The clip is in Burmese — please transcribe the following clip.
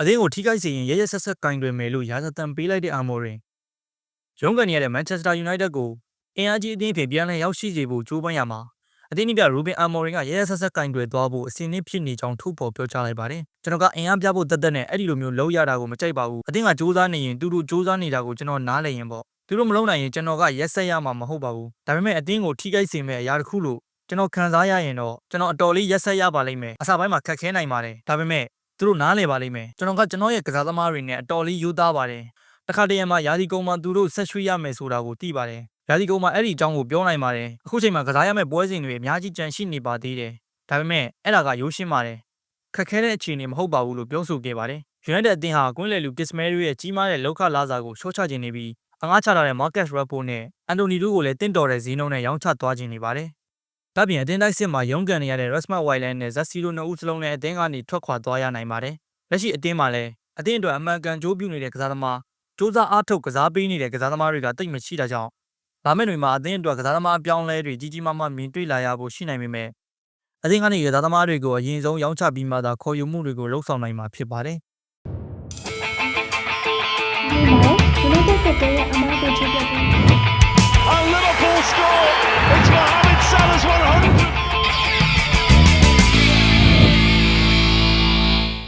အသင်းကိုထိခိုက်စေရင်ရရဆက်ဆက်ကင်တွင်မယ်လို့ရာဇသံပေးလိုက်တဲ့အာမော်ရင်ရုံးကန်နေရတဲ့မန်ချက်စတာယူနိုက်တက်ကိုအင်အားကြီးအသင်းဖြစ်ပြန်လည်ရောက်ရှိစေဖို့ကြိုးပမ်းရမှာအသင်းနီးပြရူဘင်အာမော်ရင်ကရရဆက်ဆက်ကင်တွယ်သွားဖို့အစဉ်အသင်းဖြစ်နေကြောင်းထုတ်ဖော်ပြောကြားလိုက်ပါတယ်ကျွန်တော်ကအင်အားပြဖို့တတ်တတ်နဲ့အဲ့ဒီလိုမျိုးလုံးရတာကိုမကြိုက်ပါဘူးအသင်းကစူးစမ်းနေရင်သူတို့စူးစမ်းနေတာကိုကျွန်တော်နားလည်ရင်ပေါ့သူတို့မလုပ်နိုင်ရင်ကျွန်တော်ကရက်ဆက်ရမှာမဟုတ်ပါဘူးဒါပေမဲ့အသင်းကိုထိခိုက်စေမဲ့အရာတစ်ခုလို့ကျွန်တော်ခံစားရရင်တော့ကျွန်တော်အတော်လေးရက်ဆက်ရပါလိမ့်မယ်အစာပိုင်းမှာခက်ခဲနိုင်ပါတယ်ဒါပေမဲ့ သူတို့နားလည်ပါလိမ့်မယ်ကျွန်တော်ကကျွန်တော်ရဲ့ကစားသမားတွေနဲ့အတော်လေးယူသားပါတယ်တခါတည်းမှာယာဒီကုံမှာသူတို့ဆက်ရွှေ့ရမယ်ဆိုတာကိုသိပါတယ်ယာဒီကုံမှာအဲ့ဒီအကြောင်းကိုပြောနိုင်ပါတယ်အခုချိန်မှာကစားရမယ့်ပွဲစဉ်တွေအများကြီးကြန့်ရှိနေပါသေးတယ်ဒါပေမဲ့အဲ့ဒါကရိုးရှင်းပါတယ်ခက်ခဲတဲ့အခြေအနေမဟုတ်ပါဘူးလို့ပြောဆိုခဲ့ပါတယ် United အသင်းဟာကွင်းလယ်လူ Kismeri ရဲ့ကြီးမားတဲ့လောက်ခလာစာကိုရှော့ချခြင်းနေပြီးအငှားချထားတဲ့ Marcus Rashford နဲ့ Anthony တို့ကိုလည်းတင့်တော်တဲ့ဈေးနှုန်းနဲ့ရောင်းချသွားခြင်းနေပါတယ်။ ဒါ့ပြင်အသင်းတိုက်စစ်မှာရုန်းကန်နေရတဲ့ Rasmus Hojlund နဲ့ Zessi တို့နှစ်ဦးစလုံးလည်းအသင်းကနေထွက်ခွာသွားရနိုင်ပါတယ်။လက်ရှိအသင်းမှာလည်းအသင်းအတွက်အမှန်ကန်ကြိုးပြုနေတဲ့ကစားသမားစ조사အားထုတ်ကစားပေးနေတဲ့ကစားသမားတွေကတိတ်မရှိတာကြောင့်လာမယ့်တွင်မှာအသင်းအတွက်ကစားသမားအပြောင်းအလဲတွေကြီးကြီးမားမားမြင်တွေ့လာရဖို့ရှိနိုင်ပေမဲ့အသင်းကနေကစားသမားတွေကိုအရင်ဆုံးရောင်းချပြီးမှသာခေါ်ယူမှုတွေကိုလှုပ်ဆောင်နိုင်မှာဖြစ်ပါတယ်ဒီမှာ United ကတည်းကအမားကိုချပြပေး A little